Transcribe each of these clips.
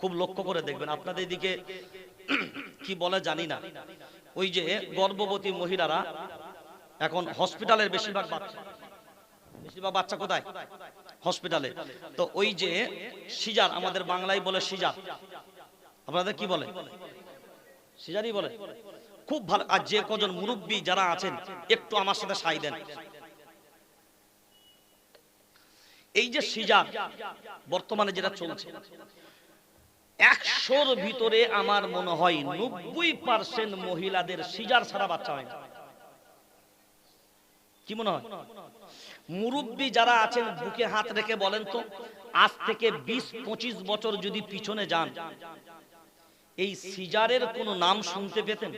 খুব লক্ষ্য করে দেখবেন। আপনাদের দিকে কি বলে জানি না। ওই যে গর্ভবতী মহিলারা এখন হসপিটালের বেশিরভাগ বাচ্চা। বেশিরভাগ বাচ্চা কোথায়? হসপিটালে। তো ওই যে সিজার, আমাদের বাংলায় বলে সিজার। আপনাদের কি বলে? সিজারই বলে। খুব ভালো। আর যে কজন মুরব্বী যারা আছেন, একটু আমার সাথে সাই দেন। এই যে সিজার, বর্তমানে যেটা চলছে একশোর ভিতরে আমার মনে হয় নব্বই পার্সেন্ট মহিলাদের সিজার ছাড়া বাচ্চা হয় না। কি মনে হয়? মুরব্বী যারা আছেন, বুকে হাত রেখে বলেন তো, আজ থেকে বিশ পঁচিশ বছর যদি পিছনে যান, এই সিজারের কোন নাম শুনতে পেতেন?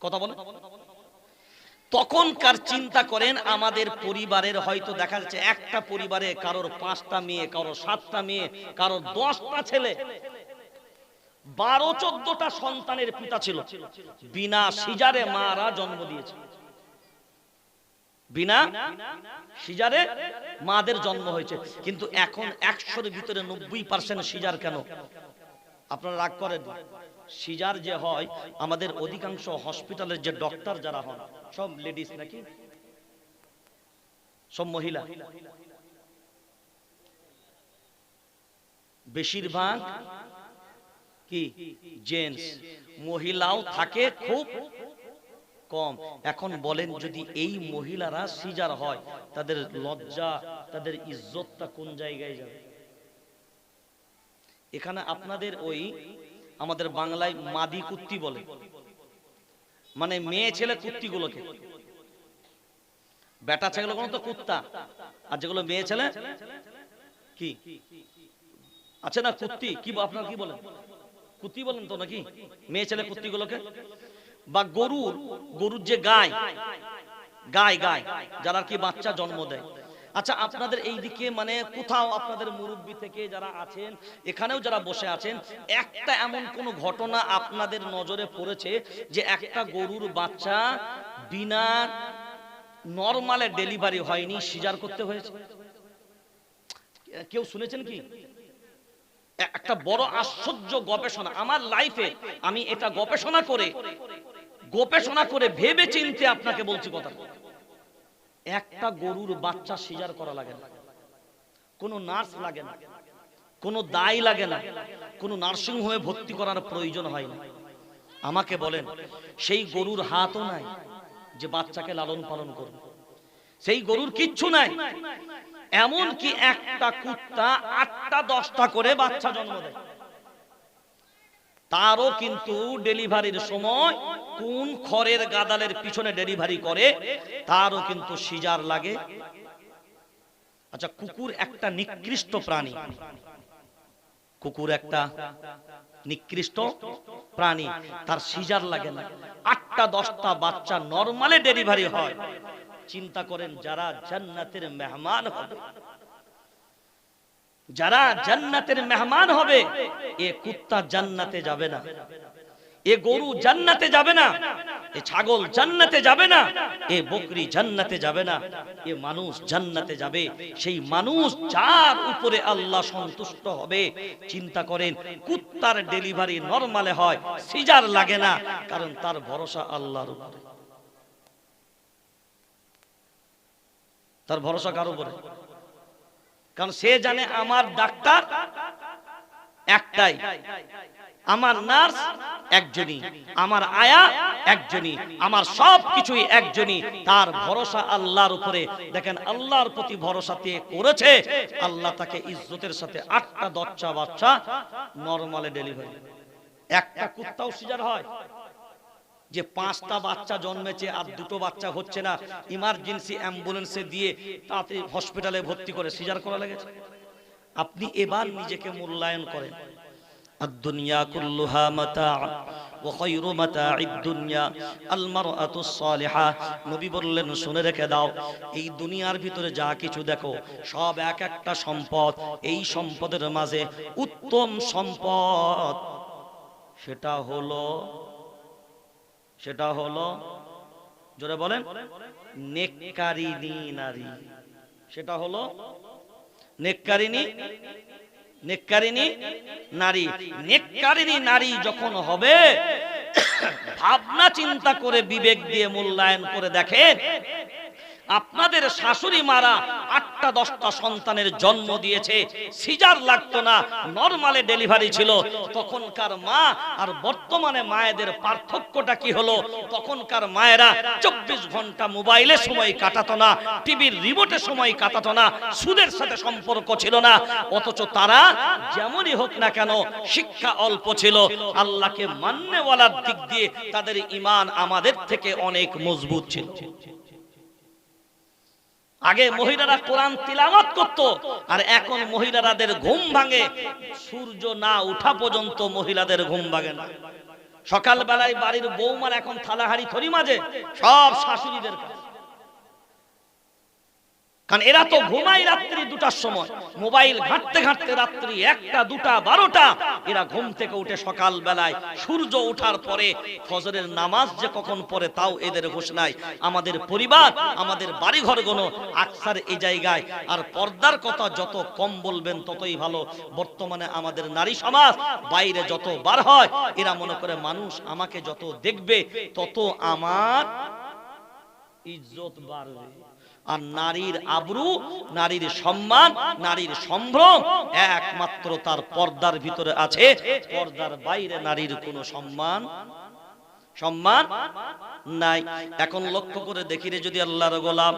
কথা বলেন। তখনকার চিন্তা করেন, আমাদের পরিবারের হয়তো দেখা যাচ্ছে একটা পরিবারে কারোর পাঁচটা মেয়ে, কারোর সাতটা মেয়ে, কারোর দশটা ছেলে। বারো, চোদ্দটা সন্তানের পিতা ছিল। বিনা সিজারে মারা জন্ম দিয়েছে। বিনা সিজারে মাদের জন্ম হয়েছে। কিন্তু এখন একশোর ভিতরে নব্বই পার্সেন্ট সিজার কেন? আপনারা রাগ করেন সিজার যে হয়, আমাদের অধিকাংশ হসপিটালের যে ডক্টর যারা হন, সব লেডিস নাকি? সব মহিলা? বেশিরভাগ কি? জেন্টস মহিলাও থাকে খুব কম। এখন বলেন যদি এই মহিলারা সিজার হয়, তাদের লজ্জা, তাদের ইজ্জতটা কোন জায়গায় যাবে? এখানে আপনাদের ওই আমাদের বাংলায় মাদি কুত্তি বলে। মানে মেয়ে ছেলে কুত্তিগুলোকে। বেটা ছেলেগুলো তো কুত্তা। আর যেগুলো মেয়ে ছেলে, কি? আছে না কুত্তি? কি আপনার কি বলেন? কুত্তি বলেন তো নাকি? মেয়ে ছেলে কুত্তিগুলোকে? বা গরুর গরুর যে গায় গায় গায় যারা কি বাচ্চা জন্ম দেয়। আচ্ছা আপনাদের এই দিকে মানে কোথাও আপনাদের মুরব্বী থেকে যারা আছেন, এখানেও যারা বসে আছেন, একটা এমন কোন ঘটনা আপনাদের নজরে পড়েছে যে একটা গরুর বাচ্চা বিনা নরমালে ডেলিভারি হয়নি, সিজার করতে হয়েছে? কেউ শুনেছেন কি? একটা বড় আশ্চর্য গবেষণা। আমার লাইফে আমি এটা গবেষণা করে গবেষণা করে ভেবে চিনতে আপনাকে বলছি কথা একটা গরুর বাচ্চা সিজার করা লাগে না। কোনো নার্স লাগে না। কোনো দায় লাগে না। কোনো নার্সিং হোমে ভর্তি করার প্রয়োজন হয় না। আমাকে বলেন, সেই গরুর হাতও নাই যে বাচ্চাকে লালন পালন করবে। সেই গরুর কিচ্ছু নাই। এমন কি একটা কুত্তা আটটা, দশটা করে বাচ্চা জন্ম দেয়। তারও কিন্তু ডেলিভারির সময় কোন খড়ের গাদালের পিছনে ডেলিভারি করে, তারও কিন্তু সিজার লাগে। আচ্ছা কুকুর একটা নিকৃষ্ট প্রাণী। কুকুর একটা নিকৃষ্ট প্রাণী, তার সিজার লাগে না। আটটা, দশটা বাচ্চা নরমালে ডেলিভারি হয়। চিন্তা করেন, যারা জান্নাতের মেহমান হবে। যারা জান্নাতের মেহমান হবে, এ কুত্তা জান্নাতে যাবে না। এ গরু জান্নাতে যাবে না। এ ছাগল জান্নাতে যাবে না। এ বকরি জান্নাতে যাবে না। এ মানুষ জান্নাতে যাবে। সেই মানুষ যার উপরে আল্লাহ সন্তুষ্ট হবে, চিন্তা করেন, কুত্তার ডেলিভারি নরমালে হয়, সিজার লাগে না, কারণ তার ভরসা আল্লাহর উপরে। তার ভরসা কার উপরে? কারণ সে জানে আমার ডাক্তার একটাই। আমার নার্স একজনই, আমার আয়া একজনই, আমার সব কিছুই একজনই। তার ভরসা আল্লাহর উপরে। দেখেন, আল্লাহর প্রতি ভরসাতে করেছে? আল্লাহ তাকে ইজ্জতের সাথে আটটা দচ্চা বাচ্চা নরমালে ডেলিভারি একটা কুত্তাও সিজার হয় যে পাঁচটা বাচ্চা জন্মেছে আর দুটো বাচ্চা হচ্ছে না ইমার্জেন্সি অ্যাম্বুলেন্সে দিয়ে তাড়াতাড়ি হসপিটালে ভর্তি করে সিজার করা লেগেছে আপনি এবার নিজেকে মূল্যায়ন করেন الدنيا كلها متاع وخير متاع الدنيا المرأة الصالحة নবী বললেন শুনে রেখে দাও এই দুনিয়ার ভিতরে যা কিছু দেখো সব এক একটা সম্পদ এই সম্পদের মাঝে উত্তম সম্পদ সেটা হলো সেটা হলো, জোরে বলেন নেককারিনী নারী সেটা হলো নেককারিনী নেককারিনী নারী। নেককারিনী নারী যখন হবে, ভাবনা চিন্তা করে বিবেক দিয়ে মূল্যায়ন করে দেখেন আপনাদের শাশুড়ি মারা আটটা, দশটা সন্তানের জন্ম দিয়েছে। সিজার লাগতো না, নরমালে ডেলিভারি ছিল। তখনকার মা আর বর্তমানে মায়েদের পার্থক্যটা কি হলো? তখনকার মায়েরা চব্বিশ ঘণ্টা মোবাইলে সময় কাটাতো না, টিভির রিমোটে সময় কাটাতো না, সুদের সাথে সম্পর্ক ছিল না। অথচ তারা যেমনই হোক না কেন, শিক্ষা অল্প ছিল। আল্লাহকে মান্যওয়ালার দিক দিয়ে তাদের ইমান আমাদের থেকে অনেক মজবুত ছিল। আগে মহিলারা কোরআন তিলামত করত আর এখন মহিলাদের ঘুম ভাঙে। সূর্য না উঠা পর্যন্ত মহিলাদের ঘুম ভাঙে না। সকাল বেলায় বাড়ির বৌমার এখন থালাহারি থরি মাঝে সব শাশুড়িদের কাছে। কারণ এরা তো ঘুমায় রাত্রি দুটার সময়। মোবাইল ঘাঁটতে ঘাঁটতে রাত্রি একটা, দুটা, বারোটা। এরা ঘুম থেকে উঠে সকাল বেলায় সূর্য ওঠার পরে ফজরের নামাজ যে কখন পড়ে তাও এদের হুশ নাই। আমাদের পরিবার, আমাদের বাড়িঘরগুলো আকসার এই জায়গায়। আর পর্দার কথা যত কম বলবেন ততই ভালো। বর্তমানে আমাদের নারী সমাজ বাইরে যত বার হয়, এরা মনে করে মানুষ আমাকে যত দেখবে তত আমার ইজ্জত বাড়বে। আর নারীর আবরু, নারীর সম্মান, নারীর সম্ভ্রম একমাত্র তার পর্দার ভিতরে আছে। পর্দার বাইরে নারীর কোনো সম্মান সম্মান নাই। এখন লক্ষ্য করে দেখি রে যদি আল্লাহর গোলাম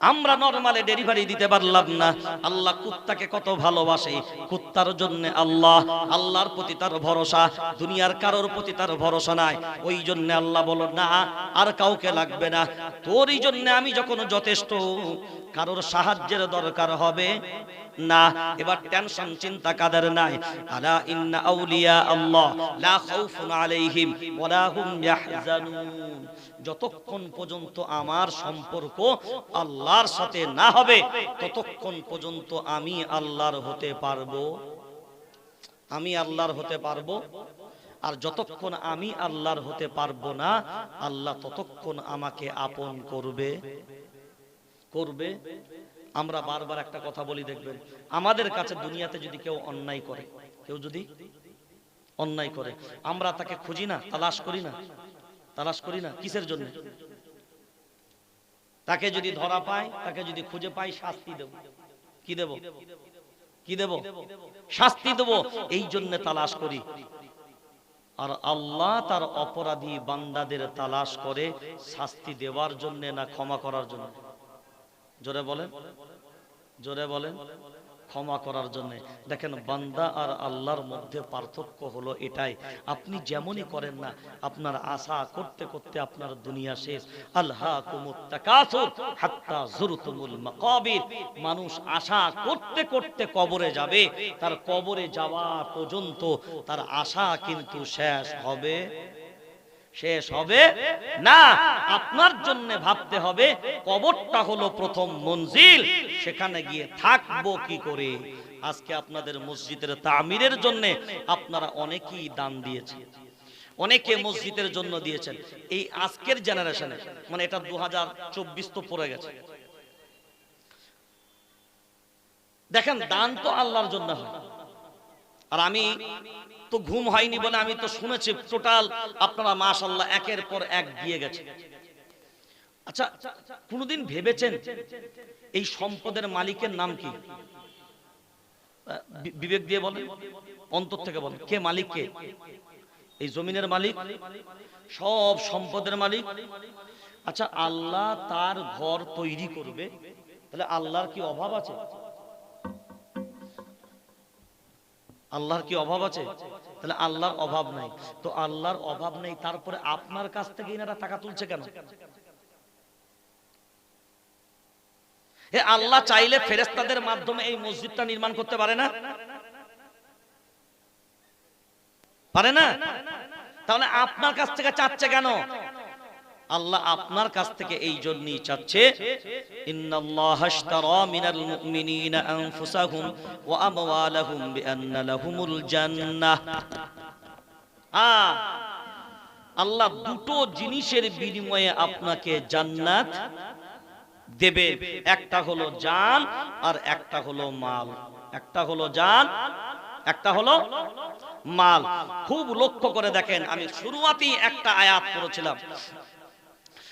আমরা নরমালে ডেলিভারি দিতে পারলাম না। আল্লাহ কুত্তাকে কত ভালোবাসে। কুত্তার জন্য আল্লাহ, আল্লাহর প্রতি তার ভরসা। দুনিয়ার কারোর প্রতি তার ভরসা নাই। ওই জন্য আল্লাহ বলো না, আর কাউকে লাগবে না। তোর তোরই জন্য আমি যখন যথেষ্ট, কারোর সাহায্যের দরকার হবে, না, এবার টেনশন চিন্তা কাদের নাই। আলা ইন্না আউলিয়া আল্লাহ, লা খাউফুন আলাইহিম, ওয়ালা হুম ইয়াহজানুন। যতক্ষণ পর্যন্ত আমার সম্পর্ক আল্লাহর সাথে না হবে, ততক্ষণ পর্যন্ত আমি আল্লাহর হতে পারব। আমি আল্লাহর হতে পারব। আর যতক্ষণ আমি আল্লাহর হতে পারব না, আল্লাহ ততক্ষণ আমাকে আপন করবে। করবে? আমরা বারবার একটা কথা বলি, দেখবেন, আমাদের কাছে দুনিয়াতে যদি কেউ অন্যায় করে, কেউ যদি অন্যায় করে, আমরা তাকে খুঁজি না, তালাশ করি না। তালাশ করি না? কিসের জন্য? তাকে যদি ধরা পায়, তাকে যদি খুঁজে পাই, শাস্তি দেব। কি দেব? কি দেব? শাস্তি দেব। এই জন্য তালাশ করি। আর আল্লাহ তার অপরাধী বান্দাদের তালাশ করে শাস্তি দেওয়ার জন্য না ক্ষমা করার জন্য? জোরে বলেন। জোরে বলেন। ক্ষমা করার জন্য। দেখেন, বান্দা আর আল্লাহর মধ্যে পার্থক্য হলো এটাই। আপনি যেমনই করেন না, আপনার আশা করতে করতে আপনার দুনিয়া শেষ। আল্লাহ মানুষ আশা করতে করতে কবরে যাবে। তার কবরে যাওয়া পর্যন্ত তার আশা কিন্তু শেষ হবে। শেষ হবে? না, আপনার জন্য ভাবতে হবে, কবরটা হলো প্রথম মঞ্জিল, সেখানে গিয়ে থাকব কি করে? আজকে আপনাদের মসজিদের তামিরের জন্য আপনারা অনেকেই দান দিয়েছেন। অনেকে মসজিদের জন্য দিয়েছেন। এই আজকের জেনারেশনে মানে এটা দু হাজার চব্বিশ তো পড়ে গেছে। দেখেন, দান তো আল্লাহর জন্য হয়। আর আমি তো ঘুম হয়নি বলে আমি তো শুনেছি, টোটাল আপনারা মাশাল্লাহ একের পর এক দিয়ে গেছে। আচ্ছা কোনদিন ভেবেছেন এই সম্পদের মালিকের নাম কি? বিবেক দিয়ে বলেন, অন্তর থেকে বলেন, কে মালিক কে? এই জমিনের মালিক, সব সম্পদের মালিক। আচ্ছা আল্লাহ তার ঘর তৈরি করবে, তাহলে আল্লাহর কি অভাব আছে? আল্লাহর কি অভাব আছে? তাহলে আল্লাহর অভাব নাই। তো আল্লাহর অভাব নেই, তারপরে আপনার কাছ থেকে এনারা টাকা তুলছে কেন? আল্লাহ চাইলে ফেরেস্তাদের মাধ্যমে এই মসজিদটা নির্মাণ করতে পারে না? পারে না? তাহলে আপনার কাছ থেকে চাচ্ছে কেন? আল্লাহ আপনার কাছ থেকে এই জন্যই চাচ্ছে, ইন্নাল্লাহ আশতারা মিনাল মুমিনিনা আনফুসাহুম ওয়া আমওয়ালাহুম বিআন্না লাহুমুল জান্নাহ। আ, আল্লাহ দুটো জিনিসের বিনিময়ে আপনাকে জান্নাত দেবে। একটা হলো জান আর একটা হলো মাল। একটা হলো জান, একটা হলো মাল। খুব লক্ষ্য করে দেখেন, আমি শুরুয়াতেই একটা আয়াত পড়েছিলাম।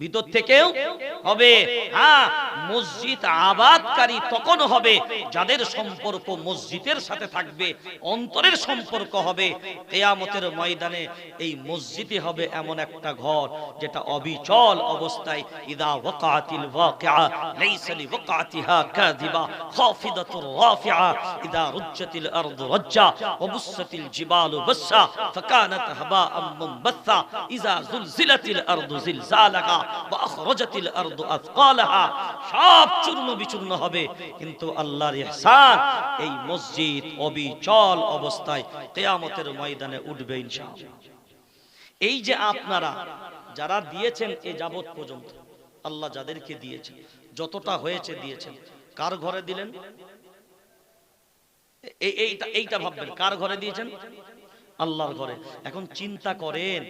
ভিতর থেকেও হবে। হ্যাঁ মসজিদ আবাদকারী তখন হবে যাদের সম্পর্ক মসজিদের সাথে থাকবে, অন্তরের সম্পর্ক হবে। কেয়ামতের ময়দানে এই মসজিদে হবে এমন একটা ঘর যেটা অবিচল অবস্থায়, ইদা ওয়াকাতিল ওয়াকিআ, লাইসা লিওয়াকাতিহা কাযিবা, খাফিদাতুর রাফিআ, ইদা রুজ্জাতিল আরদু রাজ্জা ওয়াবুসাতিল জিবালু বাসা ফাকানাত হাবাআম মুনবাসা ইদা জুলজিলাতিল আরদু জিলজালাহা সব চূর্ণ বিচূর্ণ হবে। কিন্তু আল্লাহর ইহসান এই মসজিদ অবিচল অবস্থায় ময়দানে উঠবে এই যে আপনারা যারা দিয়েছেন এ যাবত পর্যন্ত, আল্লাহ যাদেরকে যতটা হয়েছে দিয়েছেন, কার ঘরে দিলেন? এই এইটা এইটা ভাববেন, কার ঘরে দিয়েছেন? আল্লাহর ঘরে। এখন চিন্তা করেন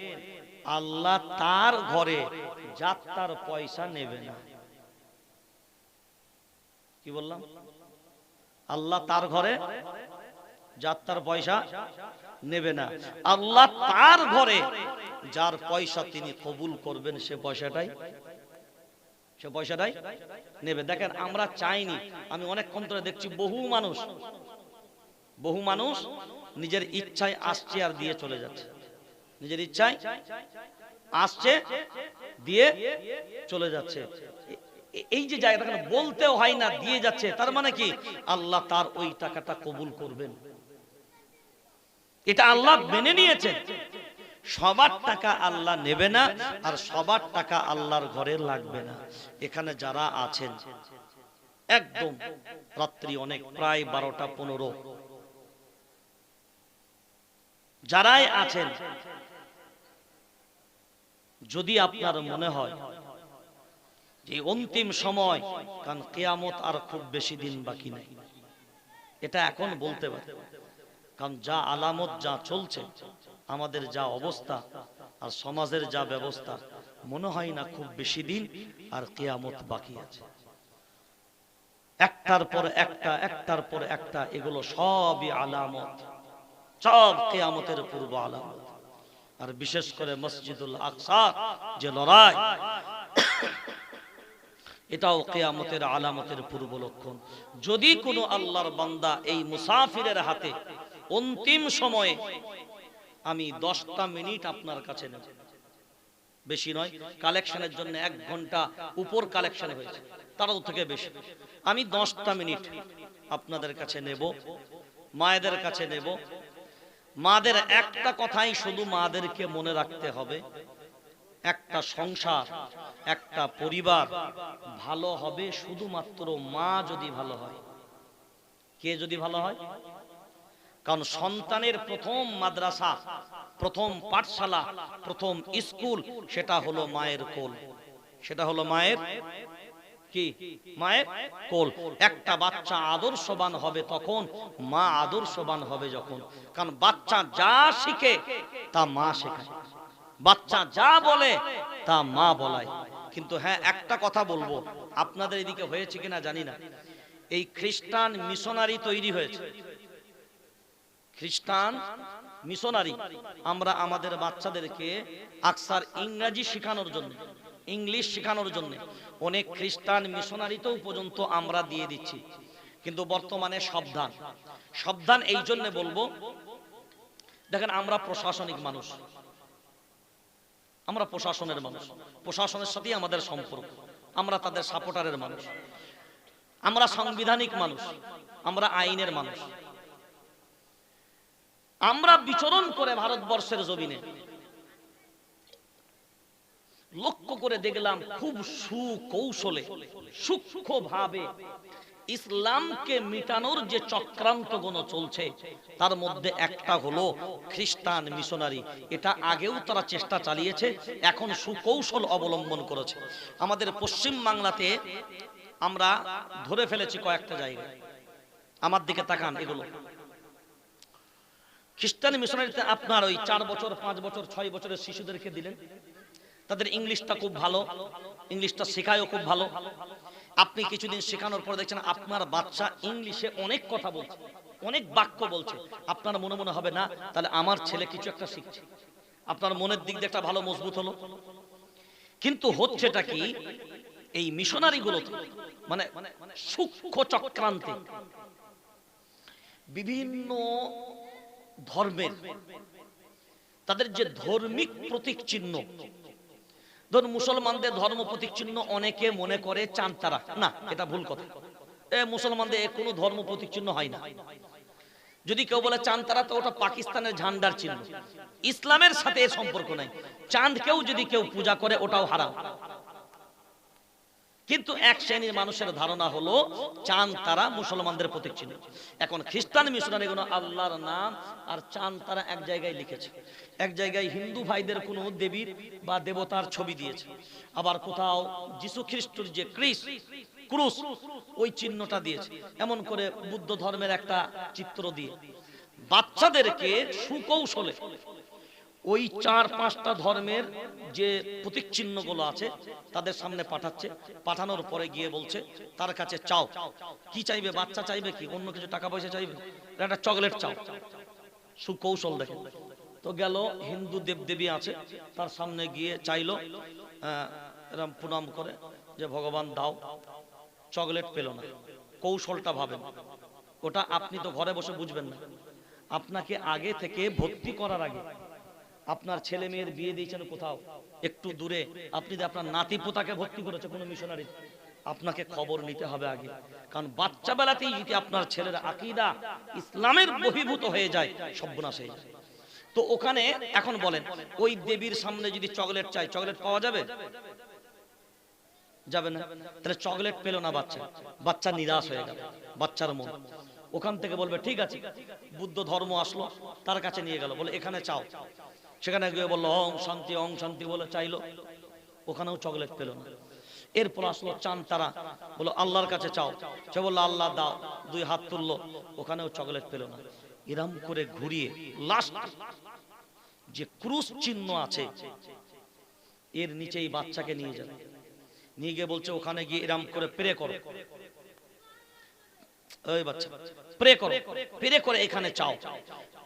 আল্লাহ তার ঘরে যাত্রার পয়সা নেবে না। কি বললাম? আল্লাহ তার ঘরে যাত্রার পয়সা নেবে না। আল্লাহ তার ঘরে যার পয়সা তিনি কবুল করবেন, সে পয়সাটাই সে পয়সাটাই নেবে। দেখেন, আমরা চাইনি, আমি অনেকক্ষণ ধরে দেখছি বহু মানুষ বহু মানুষ নিজের ইচ্ছায় আসছে আর দিয়ে চলে যাচ্ছে। নিজের ইচ্ছায় আসছে, দিয়ে চলে যাচ্ছে। এই যে জায়গাটা বলতেও হয় না, দিয়ে যাচ্ছে, তার মানে কি? আল্লাহ তার ওই টাকাটা কবুল করবেন। এটা আল্লাহ মেনে নিয়েছেন। সবার টাকা আল্লাহ নেবে না, আর সবার টাকা আল্লাহর ঘরে লাগবে না। এখানে যারা আছেন, একদম রাত্রি অনেক, প্রায় বারোটা পনেরো। যারাই আছেন যদি আপনার মনে হয় যে অন্তিম সময়, কারণ কেয়ামত আর খুব বেশি দিন বাকি নেই। এটা এখন বলতে পারে। কারণ যা আলামত, যা চলছে, আমাদের যা অবস্থা আর সমাজের যা ব্যবস্থা, মনে হয় না খুব বেশি দিন আর কেয়ামত বাকি আছে। একটার পর একটা, একটার পর একটা, এগুলো সবই আলামত। সব কেয়ামতের পূর্ব আলামত। আর বিশেষ করে মসজিদুল আকসা, যে লড়াই, এটাও কেয়ামতের আলামতের পূর্ব লক্ষণ। যদি কোনো আল্লাহর বান্দা এই মুসাফিরের হাতে অন্তিম সময়ে আমি দশটা মিনিট আপনার কাছে নেব। বেশি নয়, কালেকশনের জন্য এক ঘণ্টা উপর কালেকশন হয়েছে তারাও থেকে বেশি। আমি দশটা মিনিট আপনাদের কাছে নেব, মায়েদের কাছে নেব মাদের একটা কথাই শুধু মাদেরকে মনে রাখতে হবে। একটা সংসার, একটা পরিবার ভালো হবে শুধুমাত্র মা যদি ভালো হয়। কে যদি ভালো হয়? কারণ সন্তানের প্রথম মাদ্রাসা, প্রথম পাঠশালা, প্রথম স্কুল, সেটা হলো মায়ের কোল। সেটা হলো মায়ের কি? মায়ের কোল। একটা বাচ্চা আদর্শবান হবে তখন, মা আদর্শবান হবে যখন। কারণ বাচ্চা যা শিখে, তা মা শেখায়। বাচ্চা যা বলে, তা মা বলায়। কিন্তু হ্যাঁ একটা কথা বলব। আপনাদের এদিকে হয়েছে কিনা জানি না। এই খ্রিস্টান মিশনারি তৈরি হয়েছে। খ্রিস্টান মিশনারি। আমরা আমাদের বাচ্চাদেরকে আকসার ইংরাজি শেখানোর জন্য ইংলিশ শেখানোর জন্য। অনেক খ্রিস্টান মিশনারিতেও পর্যন্ত আমরা দিয়ে দিচ্ছি। কিন্তু বর্তমানে সাবধান। সাবধান এই জন্য বলব, দেখেন আমরা প্রশাসনিক মানুষ। আমরা প্রশাসনের মানুষ। প্রশাসনের সাথেই আমাদের সম্পর্ক। আমরা তাদের সাপোর্টারের মানুষ। আমরা সাংবিধানিক মানুষ। আমরা আইনের মানুষ। আমরা বিচরণ করে ভারতবর্ষের জমিনে। লক্ষ্য করে দেখলাম খুব সুকৌশলে সূক্ষ্ম ভাবে ইসলামকে মিটানোর যে চক্রান্ত গুণ চলছে, তার মধ্যে একটা হলো খ্রিস্টান মিশনারি। এটা আগেও তারা চেষ্টা চালিয়েছে, এখন সুকৌশল অবলম্বন করেছে। আমাদের পশ্চিম বাংলাতে আমরা ধরে ফেলেছি কয়েকটা জায়গায়। আমার দিকে তাকান এগুলো। খ্রিস্টান মিশনারিতে আপনার ওই চার বছর, পাঁচ বছর, ছয় বছরের শিশুদেরকে দিলেন। তাদের ইংলিশটা খুব ভালো, ইংলিশটা শেখায়ও খুব ভালো। আপনি কিছুদিন শেখানোর পর দেখছেন আপনার বাচ্চা ইংলিশে অনেক কথা বলছে, অনেক বাক্য বলছে। আপনার মনে মনে হবে, না, তাহলে আমার ছেলে কিছু একটা শিখছে। আপনার মনের দিক দিয়ে একটা ভালো মজবুত হলো। কিন্তু হচ্ছেটা কি, এই মিশনারি গুলোতে মানে সূক্ষ্ম চক্রান্তে। বিভিন্ন ধর্মের, তাদের যে ধর্মিক প্রতীক চিহ্ন ধরুন মুসলমানদের ধর্ম প্রতীক চিহ্ন অনেকে মনে করে চাঁদতারা না, এটা ভুল কথা। এ মুসলমানদের এ কোনো ধর্ম প্রতীক চিহ্ন হয় না। যদি কেউ বলে চাঁদতারা তো ওটা পাকিস্তানের ঝান্ডার চিহ্ন। ইসলামের সাথে এর সম্পর্ক নাই। চাঁদকেও যদি কেউ পূজা করে, ওটাও হারাম। কিন্তু এক শ্রেণির মানুষের ধারণা হলো, চাঁদ তারা মুসলমানদের প্রতীক চিহ্ন এখন খ্রিস্টান মিশনারি গুলো আল্লাহর নাম আর চাঁদ তারা এক জায়গায় লিখেছে। এক জায়গায় হিন্দু ভাইদের কোনো দেবীর বা দেবতার ছবি দিয়েছে। আবার কোথাও যিশু খ্রিস্টর যে ক্রিস, ক্রুশ, ওই চিহ্নটা দিয়েছে। এমন করে বুদ্ধ ধর্মের একটা চিত্র দিয়ে। বাচ্চাদেরকে সুকৌশলে ওই চার পাঁচটা ধর্মের যে প্রতীক চিহ্নগুলো আছে, তাদের সামনে পাঠাচ্ছে। পাঠানোর পরে গিয়ে বলছে, তার কাছে চাও। কি চাইবে? বাচ্চা চাইবে কি? অন্য কিছু টাকা পয়সা চাইবে? একটা চকলেট চাও। সুকৌশল দেখে। তো গেল, হিন্দু দেবদেবী আছে, তার সামনে গিয়ে চাইলো এরম প্রণাম করে যে, ভগবান, দাও। চকলেট পেল না। কৌশলটা ভাবেন। ওটা আপনি তো ঘরে বসে বুঝবেন না। আপনাকে আগে থেকে ভর্তি করার আগে আপনার ছেলে মেয়ের বিয়ে দিয়েছেন কোথাও? একটু দূরে। আপনি যে আপনার নাতি পোতাকে ভর্তি করেছে কোনো মিশনারি, আপনাকে খবর নিতে হবে আগে। কারণ বাচ্চা বেলাতেই যদি আপনার ছেলের আকিদা ইসলামের বহির্ভূত হয়ে যায়, সর্বনাশ হয়ে যায়। তো ওখানে এখন বলেন, ওই দেবীর সামনে যদি চকলেট চাই, চকলেট পাওয়া যাবে? যাবে না। তাহলে চকলেট পেল না বাচ্চা। বাচ্চা নিরাশ হয়ে গেল, বাচ্চার মন। ওখান থেকে বলবে, ঠিক আছে, বুদ্ধ ধর্ম আসলো, তার কাছে নিয়ে গেল। বলে, এখানে চাও। সেখানে গিয়ে বলল অং শান্তি অং শান্তি বলে চাইলো। ওখানেও চকলেট পেল না। এরপর আসলো চান তারা বলো আল্লাহর কাছে চাও। সে বলল, আল্লাহ দাও। দুই হাত তুললো, ওখানেও চকলেট পেল না। এরম করে ঘুরিয়ে লাস্ট যে ক্রুশ চিহ্ন আছে, এর নিচেই বাচ্চাকে নিয়ে যাবে। নিয়ে গিয়ে বলছে, ওখানে গিয়ে এরম করে প্রে করো। ওই বাচ্চা, প্রে করো, প্রে করে এখানে চাও।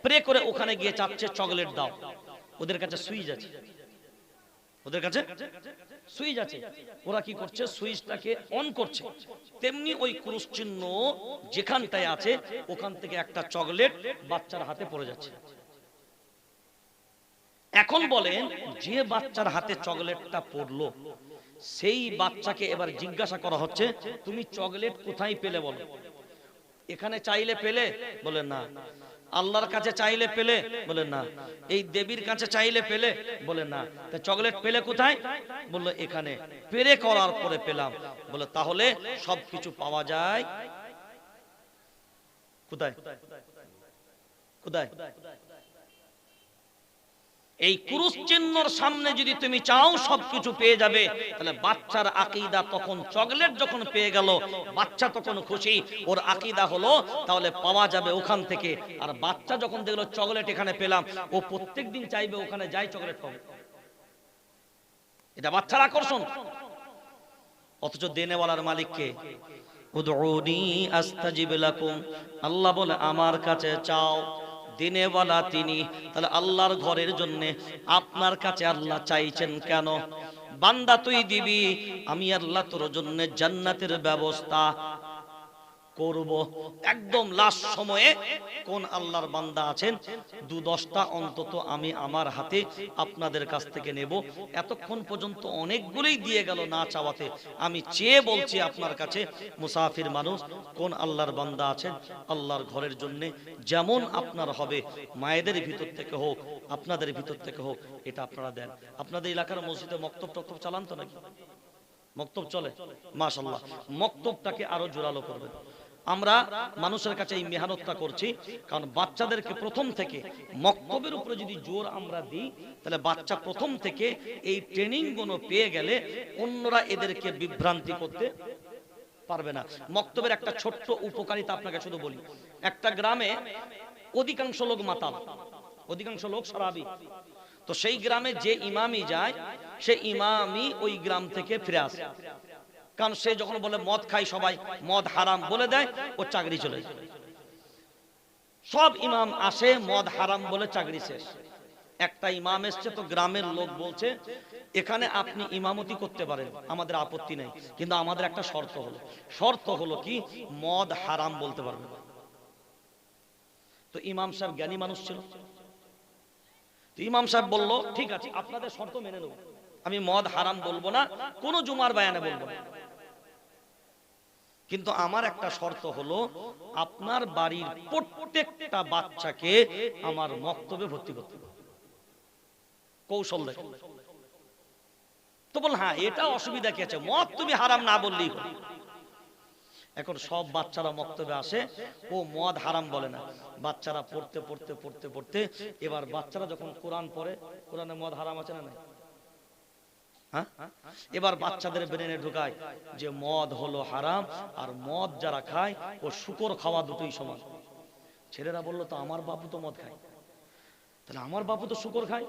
প্রে করে ওখানে গিয়ে চাচ্ছে, চকলেট দাও। ওদের কাছে সুইচ আছে। ওদের কাছে সুইচ আছে। ওরা কি করছে? সুইচটাকে অন করছে। তেমনি ওই ক্রুশ চিহ্ন যেখানটায় আছে, ওখান থেকে একটা চকলেট বাচ্চার হাতে পড়ে যাচ্ছে। এখন বলেন, যে বাচ্চার হাতে চকলেটটা পড়ল, সেই বাচ্চাকে এবার জিজ্ঞাসা করা হচ্ছে, তুমি চকলেট কোথায় পেলে বলো? এখানে চাইলে পেলে? বলে, না। আল্লাহর কাছে চাইলে পেলে, বলে না। এই দেবীর কাছে চাইলে পেলে, বলে না। তা চকলেট পেলে কোথায়? বলল, এখানে। পেরে করার পরে পেলাম। বলে, তাহলে সব কিছু পাওয়া যায়। কোথায়? কোথায়? এই কুরুশ চিহ্নর সামনে যদি তুমি চাও সবকিছু পেয়ে যাবে, তাহলে বাচ্চার আকিদা তখন চকলেট যখন পেয়ে গেল, বাচ্চা তখন খুশি। ওর আকিদা হলো, তাহলে পাওয়া যাবে ওখান থেকে। আর বাচ্চা যখন দেখল চকলেট এখানে পেলাম, ও প্রত্যেক দিন চাইবে ওখানে যাই চকলেট পাবে। এটা বাচ্চার আকর্ষণ। অথচ দেনেওয়ালার মালিককে আস্তাজিব লাকুম। আল্লাহ বলে, আমার কাছে চাও। দিনেওয়ালা তিনি, তাহলে আল্লাহর ঘরের জন্য আপনার কাছে আল্লাহ চাইছেন কেন? বান্দা তুই দিবি, আমি আল্লাহ তোর জন্য জান্নাতের ব্যবস্থা করব। একদম লাস্ট সময়ে কোন আল্লাহর বান্দা আছেন? দু দশটা অন্তত আমি আমার হাতে আপনাদের কাছ থেকে নেব। এতক্ষণ পর্যন্ত অনেকগুলোই দিয়ে গেল না চাওয়াতে। আমি চেয়ে বলছি আপনার কাছে, মুসাফির মানুষ, কোন আল্লাহর বান্দা আছেন? আল্লাহর ঘরের জন্য যেমন আপনার হবে, মায়েদের ভিতর থেকে হোক, আপনাদের ভিতর থেকে হোক, এটা আপনারা দেন। আপনাদের এলাকার মসজিদে মক্তব টক্তব চালান তো নাকি? মক্তব চলে? মাশাল্লাহ মক্তবটাকে আরও জোরালো করবেন। আমরা মানুষের কাছে এই মেহনতটা করছি। কারণ বাচ্চাদেরকে প্রথম থেকে মক্তবের উপরে যদি জোর আমরা দিই, তাহলে বাচ্চা প্রথম থেকে এই ট্রেনিংগুলো পেয়ে গেলে অন্যরা এদেরকে বিভ্রান্তি করতে পারবে না। মক্তবের একটা ছোট্ট উপকারিতা আপনাকে শুধু বলি। একটা গ্রামে অধিকাংশ লোক মাতাল। অধিকাংশ লোক সারাবি তো সেই গ্রামে যে ইমামি যায়, সে ইমামই ওই গ্রাম থেকে ফিরে আসে। কারণ সে যখন বলে মদ খাই সবাই, মদ হারাম বলে দেয়, ও চাকরি চলে যায়। সব ইমাম আসে, মদ হারাম বলে চাকরি শেষ। একটা ইমাম এসছে, তো গ্রামের লোক বলছে, এখানে আপনি ইমামতি করতে পারেন, আমাদের আপত্তি নেই। কিন্তু আমাদের একটা শর্ত হলো। শর্ত হলো কি? মদ হারাম বলতে পারবেন তো ইমাম সাহেব জ্ঞানী মানুষ ছিল। তো ইমাম সাহেব বলল, ঠিক আছে, আপনাদের শর্ত মেনে নেব। আমি মদ হারাম বলব না, কোনো জুমার বায়ানে বলব না কিন্তু আমার একটা শর্ত হলো, আপনার বাড়ির প্রত্যেকটা বাচ্চাকে আমার মক্তবে ভর্তি করতে। কৌশল দেখে তো বল হ্যাঁ এটা অসুবিধা কি আছে মদ তুমি হারাম না বললেই। এখন সব বাচ্চারা মক্তবে আসে, ও মদ হারাম বলে না বাচ্চারা পড়তে পড়তে পড়তে পড়তে, এবার বাচ্চারা যখন কোরআন পড়ে, কোরআনে মদ হারাম আছে না নাই? এবার বাচ্চাদের ব্রেনে ঢুকায় যে মদ হলো হারাম, আর মদ যারা খায়, ও শুকর খাওয়া দুটোই সমান। ছেলেরা বলল, তো আমার বাপু তো মদ খায়। তাহলে আমার বাপু তো শুকর খায়।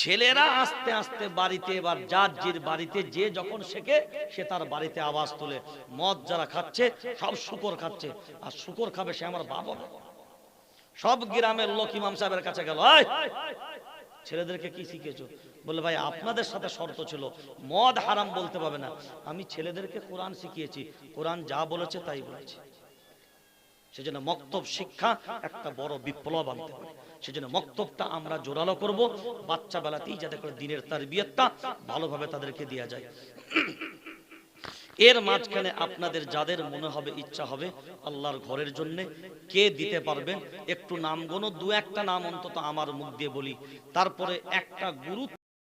ছেলেরা আস্তে আস্তে বাড়িতে, এবার যার জির বাড়িতে, যে যখন শেখে, সে তার বাড়িতে আওয়াজ তোলে। মদ যারা খাচ্ছে, সব শুকর খাচ্ছে। আর শুকর খাবে সে আমার বাবা। সব গ্রামের লোক ইমাম সাহেবের কাছে গেল ছেলেদেরকে কি শিখেছো? বলে, ভাই, আপনাদের সাথে শর্ত ছিল। মদ হারাম বলতে পারবে না। আমি ছেলেদেরকে কোরআন শিখিয়েছি। কোরআন যা বলেছে তাই বলেছে। সেজন্য মক্তব শিক্ষা একটা বড় বিপ্লব আনতে পারে সেজন্য মক্তবটা আমরা জোরালো করব। বাচ্চা বেলাতেই যাতে করে দিনের তার বিয়েটা ভালোভাবে তাদেরকে দেওয়া যায়। এর মাঝখানে আপনাদের যাদের মনে হবে ইচ্ছা হবে, আল্লাহর ঘরের জন্য কে দিতে পারবেন? একটু নাম গোনো দু একটা নাম অন্তত আমার মুখ দিয়ে বলি। তারপরে একটা গুরুত্ব